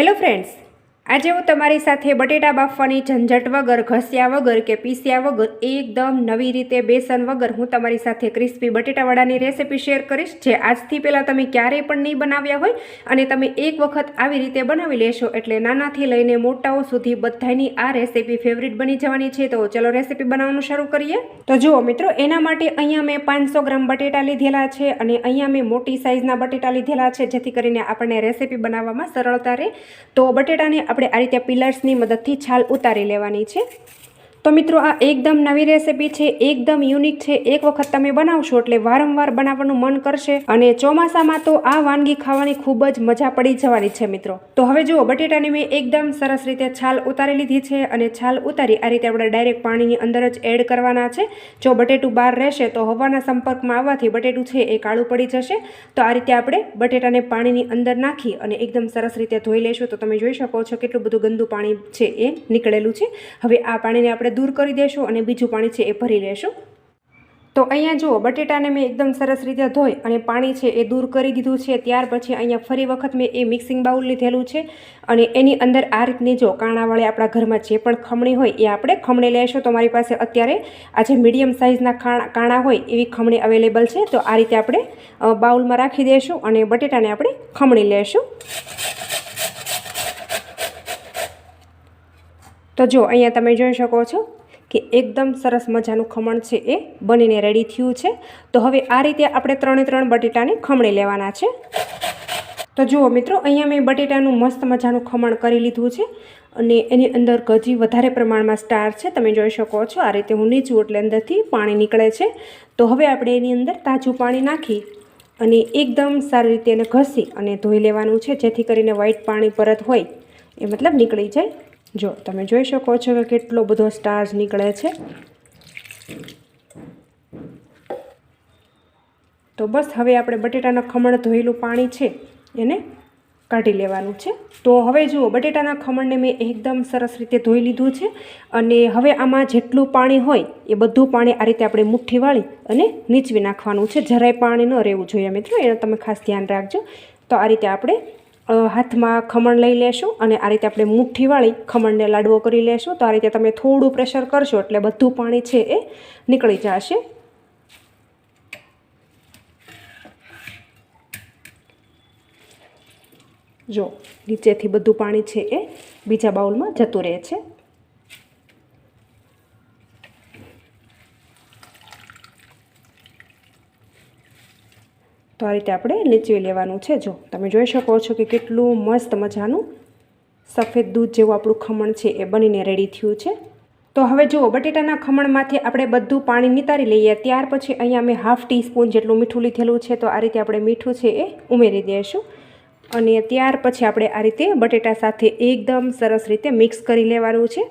Hello friends, આજે હું તમારી સાથે બટેટા બાફવાની ઝંઝટ વગર, ઘસ્યા વગર કે પીસ્યા વગર એકદમ નવી રીતે બેસન વગર હું તમારી સાથે ક્રિસ્પી બટેટાવાળાની રેસીપી શેર કરીશ, જે આજથી પહેલાં તમે ક્યારેય પણ નહીં બનાવ્યા હોય અને તમે એક વખત આવી રીતે બનાવી લેશો એટલે નાનાથી લઈને મોટાઓ સુધી બધાની આ રેસીપી ફેવરિટ બની જવાની છે. તો ચલો રેસીપી બનાવવાનું શરૂ કરીએ. તો જુઓ મિત્રો, એના માટે અહીંયા મેં પાંચસો ગ્રામ બટેટા લીધેલા છે અને અહીંયા મેં મોટી સાઇઝના બટેટા લીધેલા છે, જેથી કરીને આપણને રેસીપી બનાવવામાં સરળતા રહે. તો બટેટાને આપણે આ રીતે પિલર્સની મદદથી છાલ ઉતારી લેવાની છે. તો મિત્રો, આ એકદમ નવી રેસિપી છે, એકદમ યુનિક છે. એક વખત તમે બનાવશો એટલે વારંવાર બનાવવાનું મન કરશે અને ચોમાસામાં તો આ વાનગી ખાવાની ખૂબ જ મજા પડી જવાની છે મિત્રો. તો હવે જુઓ, બટેટાની મેં એકદમ સરસ રીતે છાલ ઉતારી લીધી છે અને છાલ ઉતારી આ રીતે આપણે ડાયરેક્ટ પાણીની અંદર જ એડ કરવાના છે. જો બટેટું બહાર રહેશે તો હવાના સંપર્કમાં આવવાથી બટેટું છે એ કાળું પડી જશે. તો આ રીતે આપણે બટેટાને પાણીની અંદર નાખી અને એકદમ સરસ રીતે ધોઈ લેશું તો તમે જોઈ શકો છો કેટલું બધું ગંદુ પાણી છે એ નીકળેલું છે. હવે આ પાણીને આપણે દૂર કરી દેશું અને બીજું પાણી છે એ ભરી લેશું. તો અહીંયા જુઓ, બટેટાને મેં એકદમ સરસ રીતે ધોઈ અને પાણી છે એ દૂર કરી દીધું છે. ત્યાર પછી અહીંયા ફરી વખત મેં એ મિક્સિંગ બાઉલ લીધેલું છે અને એની અંદર આ રીતની જો કાણાવાળી આપણા ઘરમાં જે પણ ખમણી હોય એ આપણે ખમણી લેશું. તો મારી પાસે અત્યારે આ જે મીડિયમ સાઇઝના કાણા હોય એવી ખમણી અવેલેબલ છે. તો આ રીતે આપણે બાઉલમાં રાખી દઈશું અને બટેટાને આપણે ખમણી લેશું. તો જો, અહીંયા તમે જોઈ શકો છો કે એકદમ સરસ મજાનું ખમણ છે એ બનીને રેડી થયું છે. તો હવે આ રીતે આપણે ત્રણે ત્રણ બટેટાને ખમણી લેવાના છે. તો જુઓ મિત્રો, અહીંયા મેં બટેટાનું મસ્ત મજાનું ખમણ કરી લીધું છે અને એની અંદર ગજી વધારે પ્રમાણમાં સ્ટાર છે. તમે જોઈ શકો છો આ રીતે હું નીચું એટલે અંદરથી પાણી નીકળે છે. તો હવે આપણે એની અંદર તાજું પાણી નાખી અને એકદમ સારી રીતે એને ઘસી અને ધોઈ લેવાનું છે, જેથી કરીને વ્હાઈટ પાણી પરત હોય. એ મતલબ નીકળી જાય. જો, તમે જોઈ શકો છો કે કેટલો બધો સ્ટાર્સ નીકળે છે. તો બસ હવે આપણે બટેટાના ખમણ ધોયેલું પાણી છે, એને કાઢી લેવાનું છે. તો હવે જુઓ, બટેટાના ખમણને મેં એકદમ સરસ રીતે ધોઈ લીધું છે અને હવે આમાં જેટલું પાણી હોય એ બધું પાણી આ રીતે આપણે મુઠ્ઠી વાળી અને નીચવી નાખવાનું છે. જરાય પાણી ન રહેવું જોઈએ મિત્રો, એનું તમે ખાસ ધ્યાન રાખજો. તો આ રીતે આપણે હાથમાં ખમણ લઈ લેશું અને આ રીતે આપણે મુઠ્ઠીવાળી ખમણને લાડવો કરી લેશું. તો આ રીતે તમે થોડું પ્રેશર કરશો એટલે બધું પાણી છે એ નીકળી જશે. જો નીચેથી બધું પાણી છે એ બીજા બાઉલમાં જતું રહે છે. તો આ રીતે આપણે નીચવી લેવાનું છે. જો, તમે જોઈ શકો છો કે કેટલું મસ્ત મજાનું સફેદ દૂધ જેવું આપણું ખમણ છે એ બનીને રેડી થયું છે. તો હવે જુઓ, બટેટાના ખમણમાંથી આપણે બધું પાણી નિતારી લઈએ. ત્યાર પછી અહીંયા મેં હાફ ટી સ્પૂન જેટલું મીઠું લીધેલું છે. તો આ રીતે આપણે મીઠું છે એ ઉમેરી દઈશું. અને ત્યાર પછી આપણે આ રીતે બટેટા સાથે એકદમ સરસ રીતે મિક્સ કરી લેવાનું છે.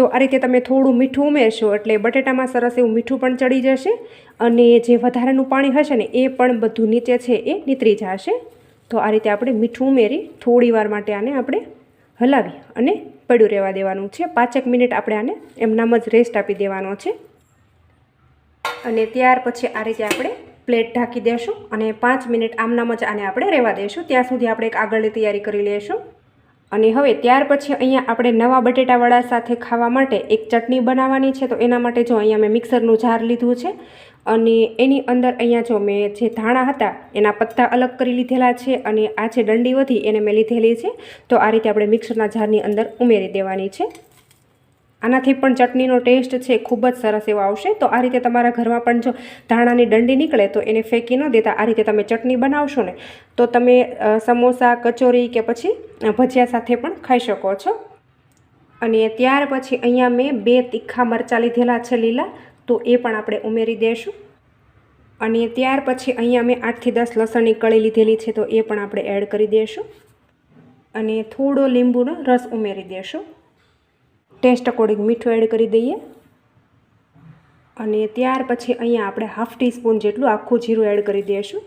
તો આ રીતે તમે થોડું મીઠું ઉમેરશો એટલે બટેટામાં સરસ એવું મીઠું પણ ચડી જશે અને જે વધારાનું પાણી હશે ને એ પણ બધું નીચે છે એ નીતરી જશે. તો આ રીતે આપણે મીઠું ઉમેરી થોડી વાર માટે આને આપણે હલાવી અને પડ્યું રહેવા દેવાનું છે. પાંચેક મિનિટ આપણે આને એમનામ જ રેસ્ટ આપી દેવાનો છે. અને ત્યાર પછી આ રીતે આપણે પ્લેટ ઢાંકી દેશું અને પાંચ મિનિટ આમનામ જ આને આપણે રહેવા દઈશું ત્યાં સુધી આપણે એક આગળની તૈયારી કરી લઈશું અને હવે ત્યાર પછી અહીંયા આપણે નવા બટેટાવાળા સાથે ખાવા માટે એક ચટણી બનાવવાની છે. તો એના માટે જો અહીંયા મેં મિક્સરનું જાર લીધું છે અને એની અંદર અહીંયા જો મેં જે ધાણા હતા એના પત્તા અલગ કરી લીધેલા છે અને આ જે દંડી વધી એને મેં લીધેલી છે. તો આ રીતે આપણે મિક્સરના જારની અંદર ઉમેરી દેવાની છે. આનાથી પણ ચટણીનો ટેસ્ટ છે, ખૂબ જ સરસ એવો આવશે. તો આ રીતે તમારા ઘરમાં પણ જો ધાણાની દંડી નીકળે, તો એને ફેંકી ન દેતા. આ રીતે તમે ચટણી બનાવશો ને, તો તમે સમોસા, કચોરી કે પછી ભજીયા સાથે પણ ખાઈ શકો છો. અને ત્યાર પછી અહીંયા મેં બે તીખા મરચાં લીધેલા છે લીલા, તો એ પણ આપણે ઉમેરી દઈશું અને ત્યાર પછી અહીંયા મેં આઠથી દસ લસણની કળી લીધેલી છે, તો એ પણ આપણે એડ કરી દઈશું અને થોડો લીંબુનો રસ ઉમેરી દઈશું ટેસ્ટ અકોર્ડિંગ મીઠું એડ કરી દઈએ. અને ત્યાર પછી અહીંયા આપણે હાફ ટીસ્પૂન જેટલું આખું જીરું એડ કરી દઈશું.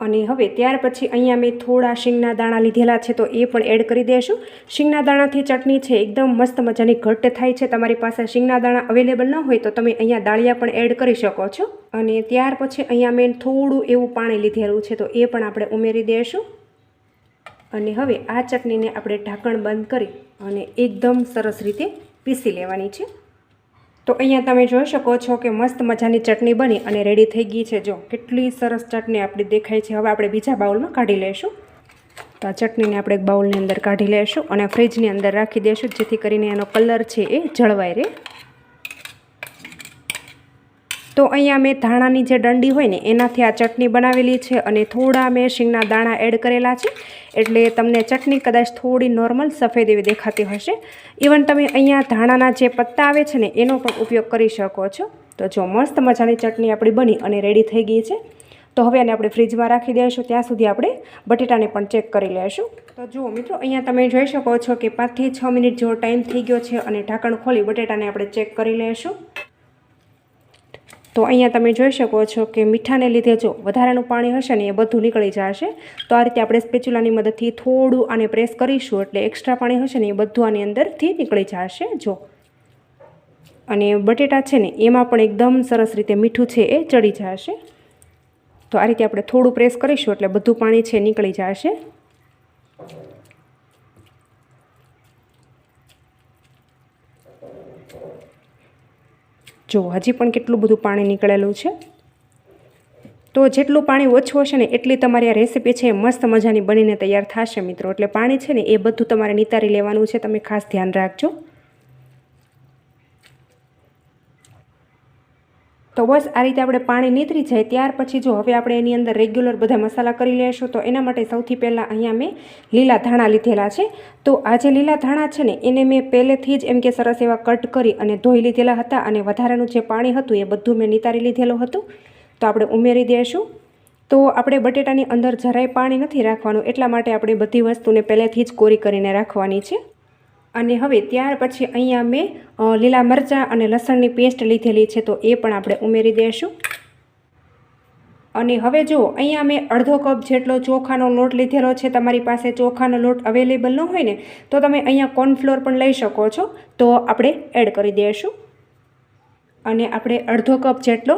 અને હવે ત્યાર પછી અહીંયા મેં થોડા શીંગના દાણા લીધેલા છે તો એ પણ એડ કરી દઈશું. શીંગના દાણાથી ચટણી છે, એકદમ મસ્ત મજાની ઘટ્ટ થાય છે. તમારી પાસે શીંગના દાણા અવેલેબલ ન હોય તો તમે અહીંયા દાળિયા પણ એડ કરી શકો છો. અને ત્યાર પછી અહીંયા મેં થોડું એવું પાણી લીધેલું છે તો એ પણ આપણે ઉમેરી દઈશું. અને હવે આ ચટણીને આપણે ઢાંકણ બંધ કરી અને એકદમ સરસ રીતે પીસી લેવાની છે. તો અહીંયા તમે જોઈ શકો છો કે મસ્ત મજાની ચટણી બની અને રેડી થઈ ગઈ છે. જો કેટલી સરસ ચટણી આપણી દેખાય છે. હવે આપણે બીજા બાઉલમાં કાઢી લઈશું. તો આ ચટણીને આપણે એક બાઉલની અંદર કાઢી લઈશું અને ફ્રીજની અંદર રાખી દઈશું, જેથી કરીને એનો કલર છે એ જળવાઈ રહે. તો અહીંયા મેં ધાણાની જે દંડી હોય ને, એનાથી આ ચટણી બનાવેલી છે અને થોડા મેં શીંગના દાણા એડ કરેલા છે. એટલે તમને ચટણી કદાચ થોડી નોર્મલ સફેદ એવી દેખાતી હશે. ઇવન તમે અહીંયા ધાણાના જે પત્તા આવે છે ને, એનો પણ ઉપયોગ કરી શકો છો. તો જો મસ્ત મજાની ચટણી આપણી બની અને રેડી થઈ ગઈ છે. તો હવે આને આપણે ફ્રીજમાં રાખી દઈશું. ત્યાં સુધી આપણે બટેટાને પણ ચેક કરી લઈશું તો જુઓ મિત્રો, અહીંયા તમે જોઈ શકો છો કે પાંચથી છ મિનિટ જેવો ટાઈમ થઈ ગયો છે અને ઢાંકણ ખોલી બટેટાને આપણે ચેક કરી લઈશું તો અહીંયા તમે જોઈ શકો છો કે મીઠાને લીધે જો વધારાનું પાણી હશે ને એ બધું નીકળી જશે. તો આ રીતે આપણે સ્પેચ્યુલાની મદદથી થોડું આને પ્રેસ કરીશું એટલે એક્સ્ટ્રા પાણી હશે ને એ બધું આની અંદરથી નીકળી જશે. જો. અને બટેટા છે ને એમાં પણ એકદમ સરસ રીતે મીઠું છે એ ચડી જશે. તો આ રીતે આપણે થોડું પ્રેસ કરીશું એટલે બધું પાણી છે નીકળી જશે. જો હજી પણ કેટલું બધું પાણી નીકળેલું છે? તો જેટલું પાણી ઓછું હશે ને એટલી તમારી આ રેસીપી છે મસ્ત મજાની બનીને તૈયાર થશે મિત્રો. એટલે પાણી છે ને એ બધું તમારે નિતારી લેવાનું છે. તમે ખાસ ધ્યાન રાખજો. તો બસ આ રીતે આપણે પાણી નીતરી જાય ત્યાર પછી જો હવે આપણે એની અંદર રેગ્યુલર બધા મસાલા કરી લઈશું તો એના માટે સૌથી પહેલાં અહીંયા મેં લીલા ધાણા લીધેલા છે. તો આ જે લીલા ધાણા છે ને, એને મેં પહેલેથી જ એમ કે સરસ એવા કટ કરી અને ધોઈ લીધેલા હતા અને વધારાનું જે પાણી હતું એ બધું મેં નિતારી લીધેલું હતું. તો આપણે ઉમેરી દઈશું તો આપણે બટેટાની અંદર જરાય પાણી નથી રાખવાનું, એટલા માટે આપણે બધી વસ્તુને પહેલેથી જ કોરી કરીને રાખવાની છે. અને હવે ત્યાર પછી અહીંયા મેં લીલા મરચાં અને લસણની પેસ્ટ લીધેલી છે, તો એ પણ આપણે ઉમેરી દઈશું અને હવે જો અહીંયા મેં અડધો કપ જેટલો ચોખાનો લોટ લીધેલો છે, તમારી પાસે ચોખાનો લોટ અવેલેબલ ન હોય ને, તો તમે અહીંયા કોર્નફ્લોર પણ લઈ શકો છો, તો આપણે એડ કરી દઈશું અને આપણે અડધો કપ જેટલો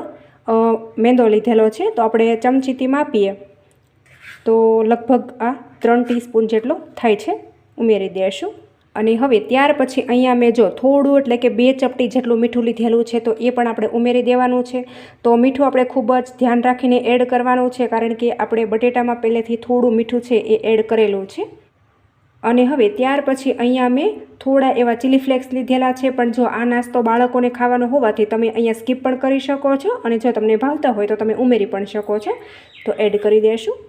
મેંદો લીધેલો છે, તો આપણે ચમચીથી માપીએ. તો લગભગ આ ત્રણ ટીસ્પૂન જેટલો થાય છે, ઉમેરી દઈશું અને હવે ત્યાર પછી અહીંયા મેં જો થોડું એટલે કે બે ચપટી જેટલું મીઠું લીધેલું છે, તો એ પણ આપણે ઉમેરી દેવાનું છે. તો મીઠું આપણે ખૂબ જ ધ્યાન રાખીને એડ કરવાનું છે, કારણ કે આપણે બટેટામાં પહેલેથી થોડું મીઠું છે એ એડ કરેલું છે. અને હવે ત્યાર પછી અહીંયા મેં થોડા એવા ચીલી ફ્લેક્સ લીધેલા છે, પણ જો આ નાસ્તો બાળકોને ખાવાનો હોવાથી તમે અહીંયા સ્કીપ પણ કરી શકો છો અને જો તમને ભાવતા હોય તો તમે ઉમેરી પણ શકો છો. તો એડ કરી દેશું.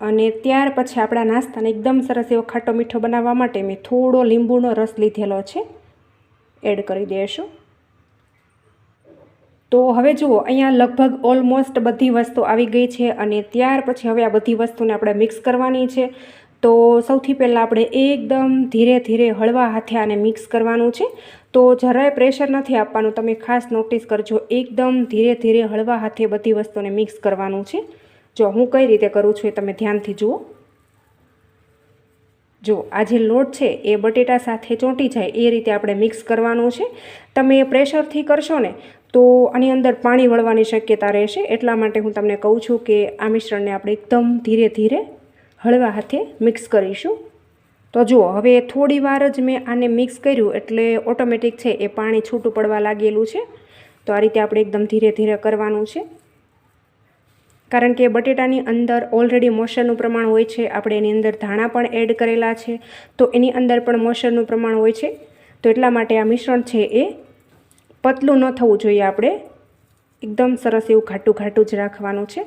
અને ત્યાર પછી આપણા નાસ્તાને એકદમ સરસ એવો ખાટો મીઠો બનાવવા માટે મેં થોડો લીંબુનો રસ લીધેલો છે. એડ કરી દઈશું. તો હવે જુઓ, અહીંયા લગભગ ઓલમોસ્ટ બધી વસ્તુ આવી ગઈ છે અને ત્યાર પછી હવે આ બધી વસ્તુને આપણે મિક્સ કરવાની છે. તો સૌથી પહેલાં આપણે એકદમ ધીરે ધીરે હળવા હાથે આને મિક્સ કરવાનું છે. તો જરાય પ્રેશર નથી આપવાનું, તમે ખાસ નોટિસ કરજો, એકદમ ધીરે ધીરે હળવા હાથે બધી વસ્તુને મિક્સ કરવાનું છે. જો હું કઈ રીતે કરું છું એ તમે ધ્યાનથી જુઓ. જો આ જે લોટ છે એ બટેટા સાથે ચોંટી જાય એ રીતે આપણે મિક્સ કરવાનું છે. તમે પ્રેશરથી કરશો ને તો આની અંદર પાણી વળવાની શક્યતા રહેશે. એટલા માટે હું તમને કહું છું કે આ મિશ્રણને આપણે એકદમ ધીરે ધીરે હળવા હાથે મિક્સ કરીશું. તો જુઓ, હવે થોડી વાર જ મેં આને મિક્સ કર્યું એટલે ઓટોમેટિક છે એ પાણી છૂટું પડવા લાગેલું છે. તો આ રીતે આપણે એકદમ ધીરે ધીરે કરવાનું છે. કારણ કે બટેટાની અંદર ઓલરેડી મોસરનું પ્રમાણ હોય છે, આપણે એની અંદર ધાણા પણ એડ કરેલા છે, તો એની અંદર પણ મોસરનું પ્રમાણ હોય છે. તો એટલા માટે આ મિશ્રણ છે એ પતલું ન થવું જોઈએ, આપણે એકદમ સરસ એવું ઘાટું ઘાટું જ રાખવાનું છે.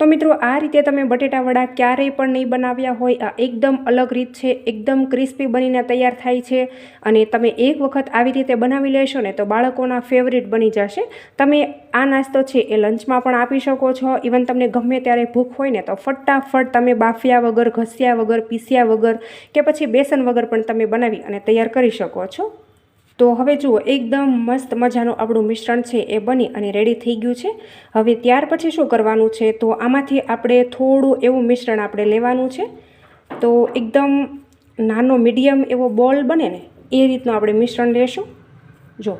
તો મિત્રો, આ રીતે તમે બટેટા વડા ક્યારેય પણ નહીં બનાવ્યા હોય. આ એકદમ અલગ રીત છે, એકદમ ક્રિસ્પી બનીને તૈયાર થાય છે અને તમે એક વખત આવી રીતે બનાવી લેશો ને તો બાળકોના ફેવરિટ બની જશે. તમે આ નાસ્તો છે એ લંચમાં પણ આપી શકો છો. ઇવન તમને ગમે ત્યારે ભૂખ હોય ને તો ફટાફટ તમે બાફ્યા વગર, ઘસ્યા વગર, પીસ્યા વગર કે પછી બેસન વગર પણ તમે બનાવી અને તૈયાર કરી શકો છો. તો હવે જુઓ, એકદમ મસ્ત મજાનું આપણું મિશ્રણ છે એ બની અને રેડી થઈ ગયું છે. હવે ત્યાર પછી શું કરવાનું છે? તો આમાંથી આપણે થોડું એવું મિશ્રણ આપણે લેવાનું છે. તો એકદમ નાનો મીડિયમ એવો બોલ બને ને, એ રીતનું આપણે મિશ્રણ લેશું. જો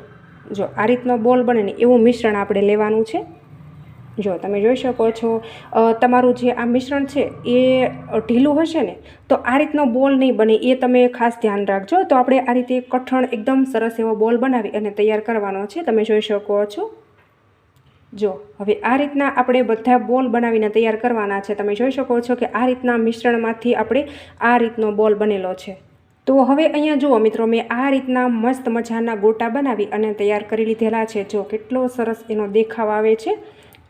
જો આ રીતનો બોલ બને ને, એવું મિશ્રણ આપણે લેવાનું છે. જો તમે જોઈ શકો છો તમારું જે આ મિશ્રણ છે એ ઢીલું હશે ને, તો આ રીતનો બોલ નહીં બને, એ તમે ખાસ ધ્યાન રાખજો. તો આપણે આ રીતે કઠણ, એકદમ સરસ એવો બોલ બનાવી અને તૈયાર કરવાનો છે. તમે જોઈ શકો છો. જો, હવે આ રીતના આપણે બધા બોલ બનાવીને તૈયાર કરવાના છે. તમે જોઈ શકો છો કે આ રીતના મિશ્રણમાંથી આપણે આ રીતનો બોલ બનેલો છે. તો હવે અહીંયા જુઓ મિત્રો, મેં આ રીતના મસ્ત મજાના ગોટા બનાવી અને તૈયાર કરી લીધેલા છે. જો, કેટલો સરસ એનો દેખાવ આવે છે.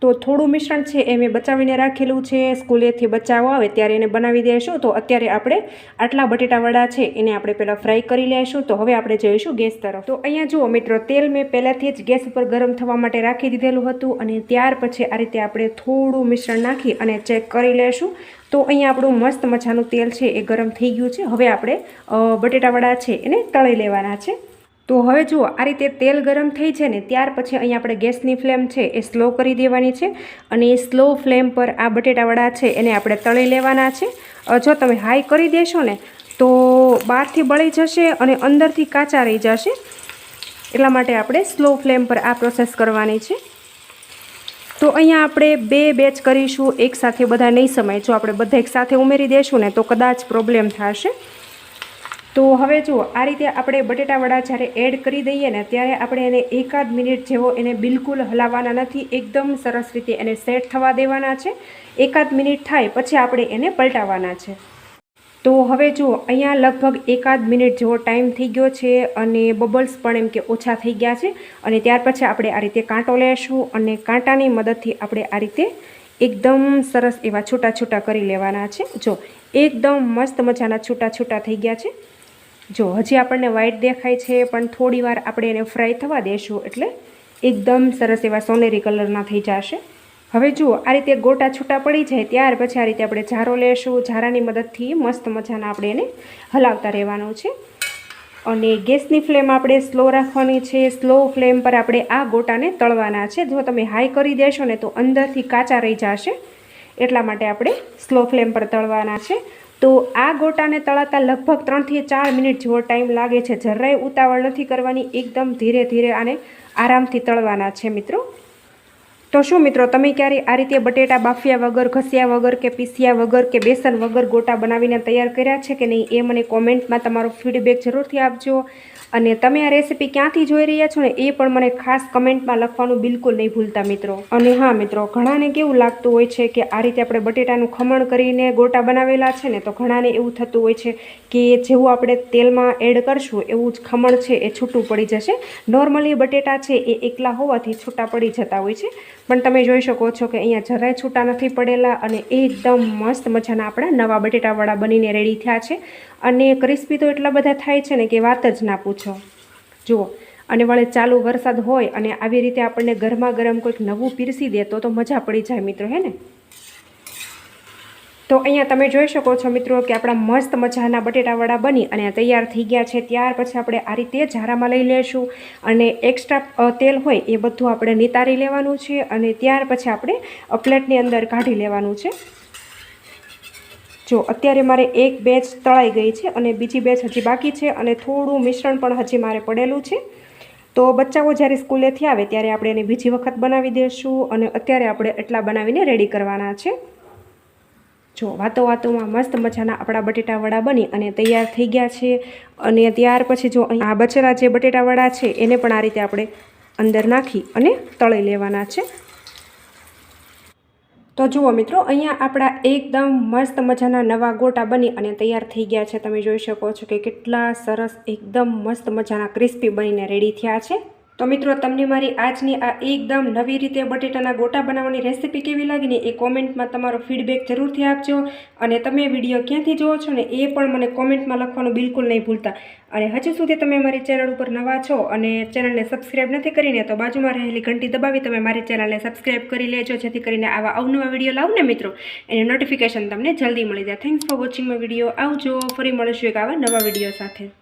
તો થોડું મિશ્રણ છે એ મેં બચાવીને રાખેલું છે. સ્કૂલેથી બચાવો આવે ત્યારે એને બનાવી દઈશું તો અત્યારે આપણે આટલા બટેટાવડા છે એને આપણે પહેલાં ફ્રાય કરી લઈશું તો હવે આપણે જઈશું ગેસ તરફ. તો અહીંયા જુઓ મિત્રો, તેલ મેં પહેલાંથી જ ગેસ ઉપર ગરમ થવા માટે રાખી દીધેલું હતું અને ત્યાર પછી આ રીતે આપણે થોડું મિશ્રણ નાખી અને ચેક કરી લઈશું તો અહીંયા આપણું મસ્ત મજાનું તેલ છે એ ગરમ થઈ ગયું છે. હવે આપણે બટેટાવડા છે એને તળી લેવાના છે. તો હવે જુઓ, આ રીતે તેલ ગરમ થઈ છે ને ત્યાર પછી અહીંયા આપણે ગેસની ફ્લેમ છે એ સ્લો કરી દેવાની છે અને એ સ્લો ફ્લેમ પર આ બટેટાવડા છે એને આપણે તળી લેવાના છે. જો તમે હાઈ કરી દેશો ને તો બહારથી બળી જશે અને અંદરથી કાચા રહી જશે. એટલા માટે આપણે સ્લો ફ્લેમ પર આ પ્રોસેસ કરવાની છે. તો અહીંયા આપણે બે બેચ કરીશું એકસાથે બધા નહીં સમય. જો આપણે બધા એક સાથે ઉમેરી દેશું ને તો કદાચ પ્રોબ્લેમ થશે. તો હવે જુઓ આ રીતે આપણે બટેટાવડા જ્યારે એડ કરી દઈએ ને ત્યારે આપણે એને એકાદ મિનિટ જેવો એને બિલકુલ હલાવવાના નથી, એકદમ સરસ રીતે એને સેટ થવા દેવાના છે. એકાદ મિનિટ થાય પછી આપણે એને પલટાવવાના છે. તો હવે જુઓ અહીંયા લગભગ એકાદ મિનિટ જેવો ટાઈમ થઈ ગયો છે અને બબલ્સ પણ એમ કે ઓછા થઈ ગયા છે અને ત્યાર પછી આપણે આ રીતે કાંટો લેશું અને કાંટાની મદદથી આપણે આ રીતે એકદમ સરસ એવા છૂટા છૂટા કરી લેવાના છે. જો એકદમ મસ્ત મજાના છૂટા છૂટા થઈ ગયા છે. જો, હજી આપણને વ્હાઈટ દેખાય છે, પણ થોડી વાર આપણે એને ફ્રાય થવા દેશું એટલે એકદમ સરસ એવા સોનેરી કલરના થઈ જશે. હવે જુઓ, આ રીતે ગોટા છૂટા પડી જાય, ત્યાર પછી આ રીતે આપણે ઝારો લેશું. ઝારાની મદદથી મસ્ત મજાના આપણે એને હલાવતા રહેવાનું છે. અને ગેસની ફ્લેમ આપણે સ્લો રાખવાની છે. સ્લો ફ્લેમ પર આપણે આ ગોટાને તળવાના છે. જો તમે હાઈ કરી દેશો ને તો અંદરથી કાચા રહી જશે. એટલા માટે આપણે સ્લો ફ્લેમ પર તળવાના છે. તો આ ગોટાને તળાતા લગભગ ત્રણથી ચાર મિનિટ જેવો ટાઈમ લાગે છે. જરાય ઉતાવળ નથી કરવાની, એકદમ ધીરે ધીરે આને આરામથી તળવાના છે મિત્રો. તો શું મિત્રો, તમે ક્યારેય આ રીતે બટેટા બાફ્યા વગર, ઘસ્યા વગર કે પીસ્યા વગર કે બેસન વગર ગોટા બનાવીને તૈયાર કર્યા છે કે નહીં, એ મને કોમેન્ટમાં તમારો ફીડબેક જરૂરથી આપજો. અને તમે આ રેસીપી ક્યાંથી જોઈ રહ્યા છો ને એ પણ મને ખાસ કમેન્ટમાં લખવાનું બિલકુલ નહીં ભૂલતા મિત્રો. અને હા મિત્રો, ઘણાને કેવું લાગતું હોય છે કે આ રીતે આપણે બટેટાનું ખમણ કરીને ગોટા બનાવેલા છે ને, તો ઘણાને એવું થતું હોય છે કે જેવું આપણે તેલમાં એડ કરશું એવું જ ખમણ છે એ છૂટું પડી જશે. નોર્મલી બટેટા છે એ એકલા હોવાથી છૂટા પડી જતા હોય છે. પણ તમે જોઈ શકો છો કે અહીંયા જરાય છૂટા નથી પડેલા અને એકદમ મસ્ત મજાના આપણા નવા બટેટાવાળા બનીને રેડી થયા છે. અને ક્રિસ્પી તો એટલા બધા થાય છે ને કે વાત જ ના પૂછો. જુઓ, અને વળે ચાલુ વરસાદ હોય અને આવી રીતે આપણને ગરમા ગરમ કોઈક નવું પીરસી દે તો તો મજા પડી જાય મિત્રો, હે ને? તો અહીંયા તમે જોઈ શકો છો મિત્રો કે આપણા મસ્ત મજાના બટેટાવડા બની અને તૈયાર થઈ ગયા છે. ત્યાર પછી આપણે આ રીતે ઝારામાં લઈ લેશું અને એક્સ્ટ્રા તેલ હોય એ બધું આપણે નિતારી લેવાનું છે અને ત્યાર પછી આપણે પ્લેટની અંદર કાઢી લેવાનું છે. જો અત્યારે મારે એક બેચ તળાઈ ગઈ છે અને બીજી બેચ હજી બાકી છે અને થોડું મિશ્રણ પણ હજી મારે પડેલું છે. તો બચ્ચાઓ જ્યારે સ્કૂલેથી આવે ત્યારે આપણે એને બીજી વખત બનાવી દઈશું અને અત્યારે આપણે એટલા બનાવીને રેડી કરવાના છે. જો વાતો વાતોમાં મસ્ત મજાના આપણા બટેટા વડા બની અને તૈયાર થઈ ગયા છે અને ત્યાર પછી જો આ બચેલા જે બટેટા વડા છે એને પણ આ રીતે આપણે અંદર નાખી અને તળી લેવાના છે. તો જુઓ મિત્રો, અહીંયા આપણા એકદમ મસ્ત મજાના નવા ગોટા બની અને તૈયાર થઈ ગયા છે. તમે જોઈ શકો છો કે કેટલા સરસ, એકદમ મસ્ત મજાના ક્રિસ્પી બનીને રેડી થયા છે. તો મિત્રો, તમને મારી આજની આ એકદમ નવી રીતે બટેટાના ગોટા બનાવવાની રેસીપી કેવી લાગીને એ કોમેન્ટમાં તમારો ફીડબેક જરૂરથી આપજો. અને તમે વીડિયો ક્યાંથી જુઓ છો ને એ પણ મને કોમેન્ટમાં લખવાનું બિલકુલ નહીં ભૂલતા. અને હજુ સુધી તમે મારી ચેનલ ઉપર નવા છો અને ચેનલને સબસ્ક્રાઈબ નથી કરીને તો બાજુમાં રહેલી ઘંટી દબાવી તમે મારી ચેનલને સબસ્ક્રાઈબ કરી લેજો, જેથી કરીને આવા અવનવા વીડિયો લાવું ને મિત્રો. એની નોટિફિકેશન તમને જલ્દી મળી જાય. Thanks for watching my video આવજો. ફરી મળીશું એક આવા નવા વીડિયો સાથે.